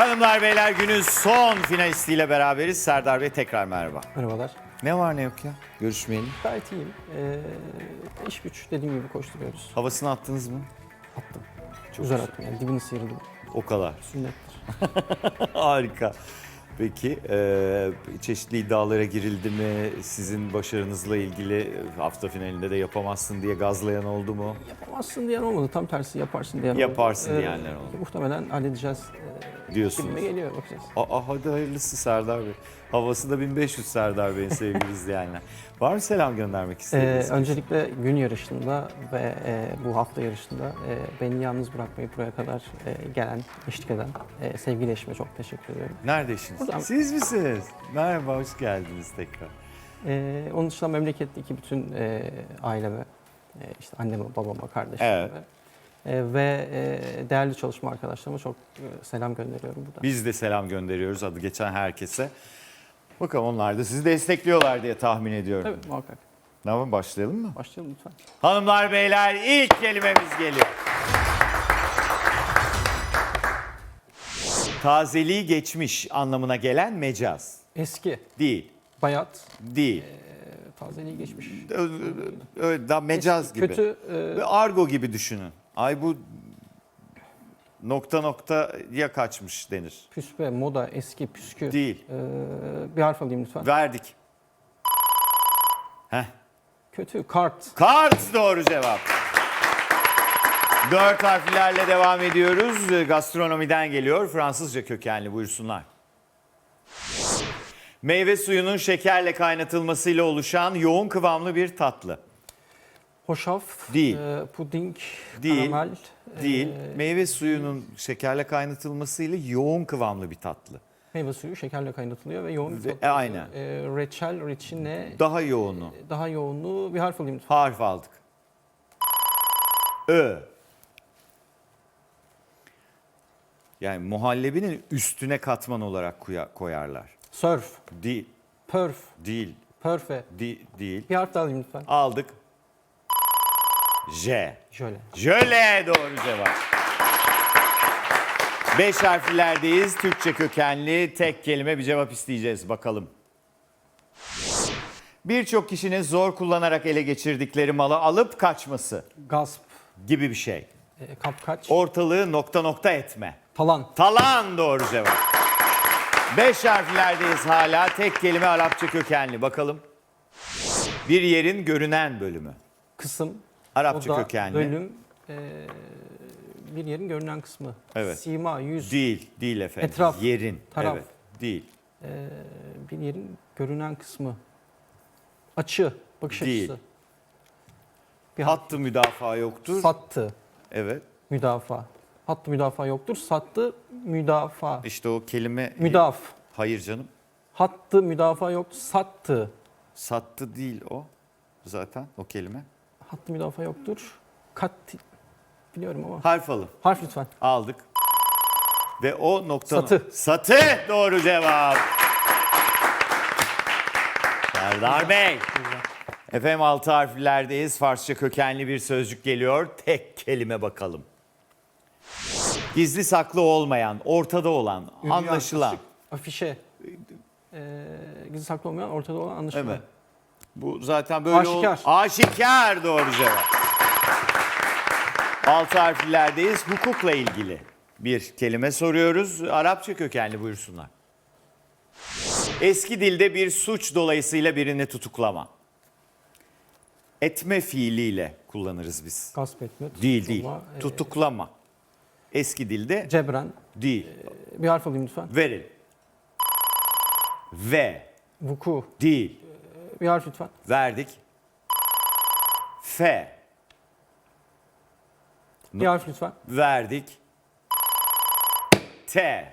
Hanımlar beyler günün son finalistiyle beraberiz. Serdar Bey tekrar merhaba. Merhabalar. Ne var ne yok ya? Görüşmeyelim. Gayet iyiyim. Ee, iş güç dediğim gibi koşturuyoruz. Havasını attınız mı? Attım. Çok Güzel güzel. attım yani dibini sıyırdım. O kadar. Sünnettir. Harika. Peki e, çeşitli iddialara girildi mi? Sizin başarınızla ilgili hafta finalinde de yapamazsın diye gazlayan oldu mu? Yapamazsın diyen olmadı. Tam tersi yaparsın diyen oldu. Yaparsın diyenler oldu. Muhtemelen halledeceğiz. Ee, Diyorsunuz. gibime geliyor bakacağız. Aa hadi hayırlısı Serdar Bey. Havası da 1500 Serdar Bey'in sevgili izleyenler. Var mı selam göndermek Ee, istediğiniz? öncelikle gün yarışında ve e, bu hafta yarışında e, beni yalnız bırakmayıp buraya kadar e, gelen, eşlik eden e, sevgili eşime çok teşekkür ediyorum. Nerede işiniz? Buradan. Siz misiniz? Merhaba, hoş geldiniz tekrar. Ee, onun dışında memleketteki bütün e, aileme, e, işte anneme, babama, kardeşlerime Evet. e, ve e, değerli çalışma arkadaşlarıma çok e, selam gönderiyorum burada. Biz de selam gönderiyoruz adı geçen herkese. Bakalım onlar da sizi destekliyorlar diye tahmin ediyorum. Tabii muhakkak. Ne yapalım başlayalım mı? Başlayalım lütfen. Hanımlar beyler ilk kelimemiz geliyor. Tazeliği geçmiş anlamına gelen mecaz. Eski, Değil, bayat, değil. e, tazeliği geçmiş. Ö- Öyle daha mecaz Eski, gibi. Kötü, e, Ve argo gibi düşünün. Ay bu nokta noktaya kaçmış denir. püspe, moda, eski, püskü. Değil. E, bir harf alayım lütfen. Verdik. Heh. Kötü, kart. Kart doğru cevap. Dört harflerle devam ediyoruz. Gastronomiden geliyor. Fransızca kökenli buyursunlar. Meyve suyunun şekerle kaynatılmasıyla oluşan yoğun kıvamlı bir tatlı. Hoşaf, Değil. e, puding, Değil. karamel. Değil. e, Meyve suyunun şekerle kaynatılmasıyla yoğun kıvamlı bir tatlı. meyve suyu şekerle kaynatılıyor ve yoğun bir Ve- tat. e, aynen. E, reçel, reçine, Daha yoğunu. daha yoğunluğu bir harf alayım. Harf aldık. Ö. Yani muhallebinin üstüne katman olarak koya- koyarlar. Surf, Değil, perf, değil, perfe. di- değil. Bir harf daha alayım lütfen. Aldık. J. Şöyle. Jöle doğru cevap. Beş harflerdeyiz. Türkçe kökenli tek kelime bir cevap isteyeceğiz bakalım. Birçok kişinin zor kullanarak ele geçirdikleri malı alıp kaçması Gasp, gibi bir şey. e, kapkaç, Ortalığı nokta nokta etme. Talan. Talan doğru cevap. Beş harflerdeyiz hala. Tek kelime Arapça kökenli. Bakalım. Bir yerin görünen bölümü. kısım, Arapça oda, kökenli. bölüm, e, bir yerin görünen kısmı. Evet. Sima, yüz, Değil, değil efendim. Etraf, Yerin. taraf. Evet, değil. e, bir yerin görünen kısmı. Açı, bakış Değil. açısı. Bir. Hattı müdafaa yoktur. Sattı, evet. müdafaa. Hattı müdafaa yoktur. Sattı, müdafaa. İşte o kelime... Müdaf. Hayır canım. Hattı müdafaa yoktu. Sattı. Sattı değil o. Zaten o kelime. Hattı müdafaa yoktur. Kat biliyorum ama. Harf alın. Harf lütfen. Aldık. Ve o nokta... Satı. Satı doğru cevap. Serdar Bey. Efendim altı harflerdeyiz. Farsça kökenli bir sözcük geliyor. Tek kelime bakalım. Gizli saklı olmayan, ortada olan, Yürüyen, anlaşılan. açık, Afişe. Ee, gizli saklı olmayan ortada olan anlaşılan. Evet. Bu zaten böyle ol- Aşikar. Aşikar doğru cevap. Altı harflerdeyiz. Hukukla ilgili bir kelime soruyoruz. Arapça kökenli buyursunlar. Eski dilde bir suç dolayısıyla birini tutuklama. Etme fiiliyle kullanırız biz. Gasp etme. Değil değil. tutulma, e, Tutuklama. Eski dilde Cebren. değil. Bir harf alayım lütfen. Verin. Ve Vuku. değil. Bir harf lütfen. Verdik. F. Bir harf lütfen. Verdik. T.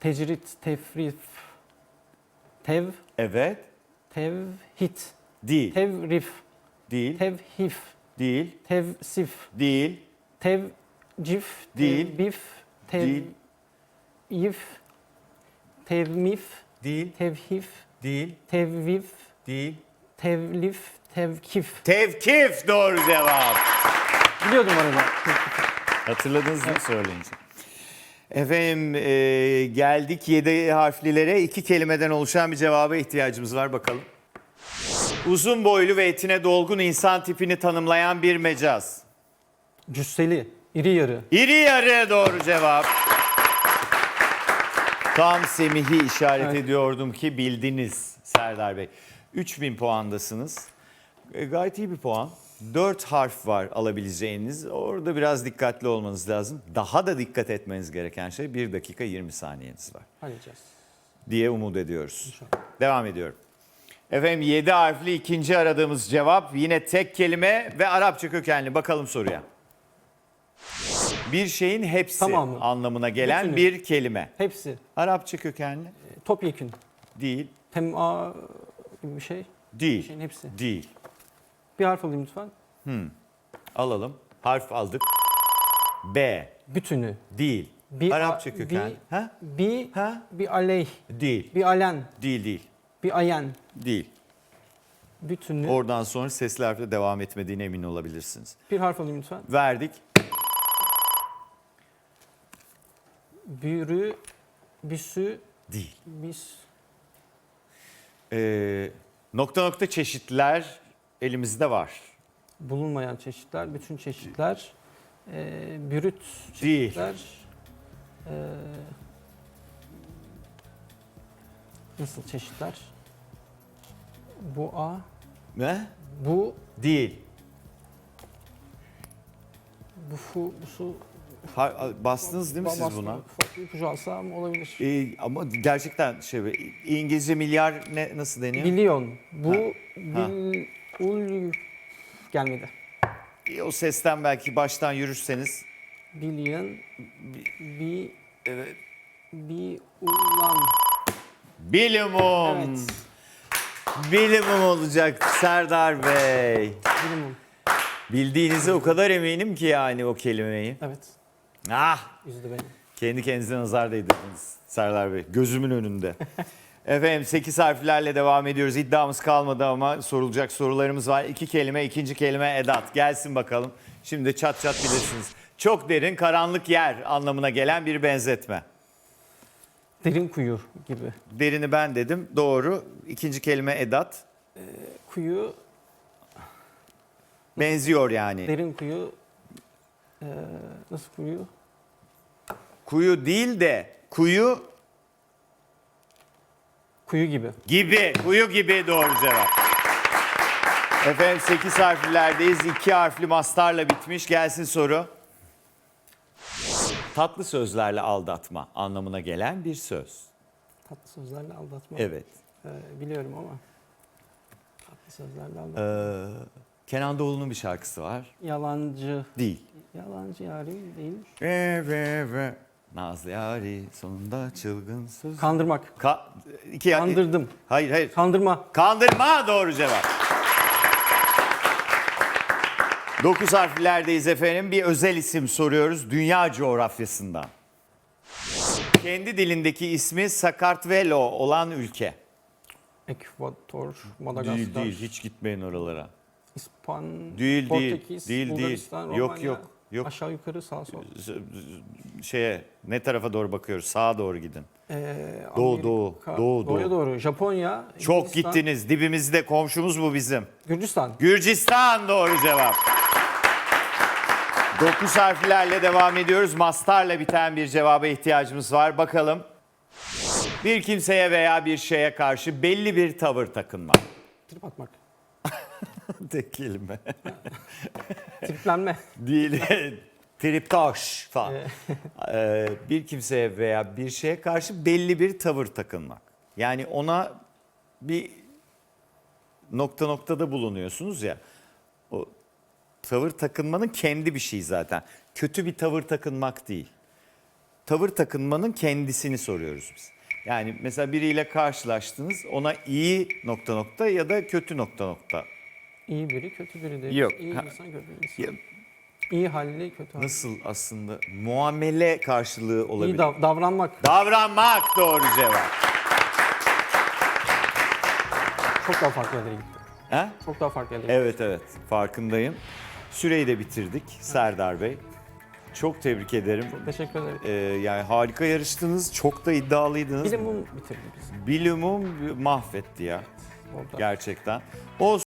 Tecrit, tefrif. Tev, Evet. tevhit. Değil. Tevrif. Değil. Tevhif. Değil. Tevsif. Değil. Tevcif. Değil. Tevbif. Değil. Tevyif. Tevmif. Değil. Tevhif. Değil. Tevvif. Değil. Tevlif. Tevkif. Tevkif doğru cevap. Biliyordum arada. Hatırladınız mı söyleyince? Efendim e, geldik 7 harflilere. iki kelimeden oluşan bir cevaba ihtiyacımız var bakalım. Uzun boylu ve etine dolgun insan tipini tanımlayan bir mecaz. Cüsseli, iri yarı. İri yarı doğru cevap. Tam Semih'i işaret Evet. ediyordum ki bildiniz Serdar Bey. 3000 puandasınız. E, gayet iyi bir puan. 4 harf var alabileceğiniz. Orada biraz dikkatli olmanız lazım. Daha da dikkat etmeniz gereken şey 1 dakika 20 saniyeniz var Halledeceğiz. diye umut ediyoruz. Devam ediyorum. Efendim 7 harfli ikinci aradığımız cevap yine tek kelime ve Arapça kökenli. Bakalım soruya. Bir şeyin hepsi Tamamı. anlamına gelen Bütünü. bir kelime. Hepsi. Arapça kökenli Topyekün. değil, Tema gibi bir şey. değil, Şeyin hepsi. değil. Bir harf alayım lütfen. Alalım. Harf aldık. B, Bütünü. değil. Bir Arapça köken. bir- ha? Bir, Ha? bir aleyh, Değil, bir alen, değil, değil, bir ayen. değil. Bütünü. Oradan sonra sesli harfle devam etmediğine emin olabilirsiniz. Bir harf alayım lütfen. Verdik. Bürü, bisü, Değil. bis. Ee, nokta nokta çeşitler elimizde var. Bulunmayan çeşitler, bütün çeşitler. E, bürüt Değil. çeşitler. E, nasıl çeşitler? Bu A, Ne? bu, Değil. bu fu, bu su. Ha- bastınız değil mi siz bastım. buna? Ufak ipucu alsam olabilir. Ee, ama gerçekten şey İngilizce milyar ne nasıl deniyor? Milyon. Bu Ha. bil, ul gelmedi. Ee, o sesten belki baştan yürürseniz. Billion, bi, Evet. bi, ulan. Bilimum. Evet. Bilimum olacak Serdar Bey. Minimum. Bildiğinize o kadar eminim ki yani o kelimeyi. Evet. Ah Üzdü beni. kendi kendinize nazar değdirdiniz Serdar Bey. Gözümün önünde. Efendim 8 harflerle devam ediyoruz. İddiamız kalmadı ama sorulacak sorularımız var. İki kelime, ikinci kelime edat. Gelsin bakalım. Şimdi çat çat bilirsiniz. Çok derin, karanlık yer anlamına gelen bir benzetme. Derin kuyu gibi. Derini ben dedim. Doğru. İkinci kelime edat. Kuyu, Benziyor yani. derin kuyu. Ee, nasıl kuyu? Kuyu değil de kuyu Kuyu gibi. gibi. Kuyu gibi doğru cevap. Efendim 8 harflerdeyiz. 2 harfli mastarla bitmiş. Gelsin soru. Tatlı sözlerle aldatma anlamına gelen bir söz. Tatlı sözlerle aldatma. Evet. Ee, biliyorum ama. Tatlı sözlerle aldatma. Ee, Kenan Doğulu'nun bir şarkısı var. Yalancı. Değil. Yalancı yarim değil. Ve ve ve. Nazlı yari sonunda çılgın söz. Kandırmak. Ka- iki Kandırdım. Hayır hayır. Kandırma. Kandırma doğru cevap. 9 harflerdeyiz efendim. Bir özel isim soruyoruz dünya coğrafyasından. Kendi dilindeki ismi Sakartvelo olan ülke. Ekvator, Madagaskar. Değil değil hiç gitmeyin oralara. İspan, Değil, değil, Portekiz, değil, değil. Bulgaristan, Romanya, yok, yok. Aşağı yukarı sağ sol. Şeye ne tarafa doğru bakıyoruz? Sağa doğru gidin. Ee, Doğu, Amerika- doğu, doğu, Doğuya doğu. doğru. Japonya, Çok Hindistan, gittiniz. Dibimizde komşumuz bu bizim. Gürcistan. Gürcistan doğru cevap. 9 harflerle devam ediyoruz. Mastarla biten bir cevaba ihtiyacımız var. Bakalım. Bir kimseye veya bir şeye karşı belli bir tavır takınma. Trip atmak. Tek kelime. Triplenme. Değil. Triptoş falan. Ee, bir kimseye veya bir şeye karşı belli bir tavır takınmak. Yani ona bir nokta noktada bulunuyorsunuz ya. O tavır takınmanın kendi bir şeyi zaten. Kötü bir tavır takınmak değil. Tavır takınmanın kendisini soruyoruz biz. Yani mesela biriyle karşılaştınız ona iyi nokta nokta ya da kötü nokta nokta. İyi biri, kötü biri değil. Yok. İyi Ha. insan, kötü insan. Ya, İyi halli, kötü halli. Nasıl aslında muamele karşılığı olabilir. İyi dav- davranmak. Davranmak doğru cevap. Çok daha farklı yerlere gitti. Ha? Çok daha farklı yerlere gitti. Evet evet farkındayım. Süreyi de bitirdik Serdar Bey. Çok tebrik ederim. Teşekkür ederim. Ee, yani harika yarıştınız. Çok da iddialıydınız. Bilimum bitirdi biz Bilimum mahvetti ya orada. gerçekten. O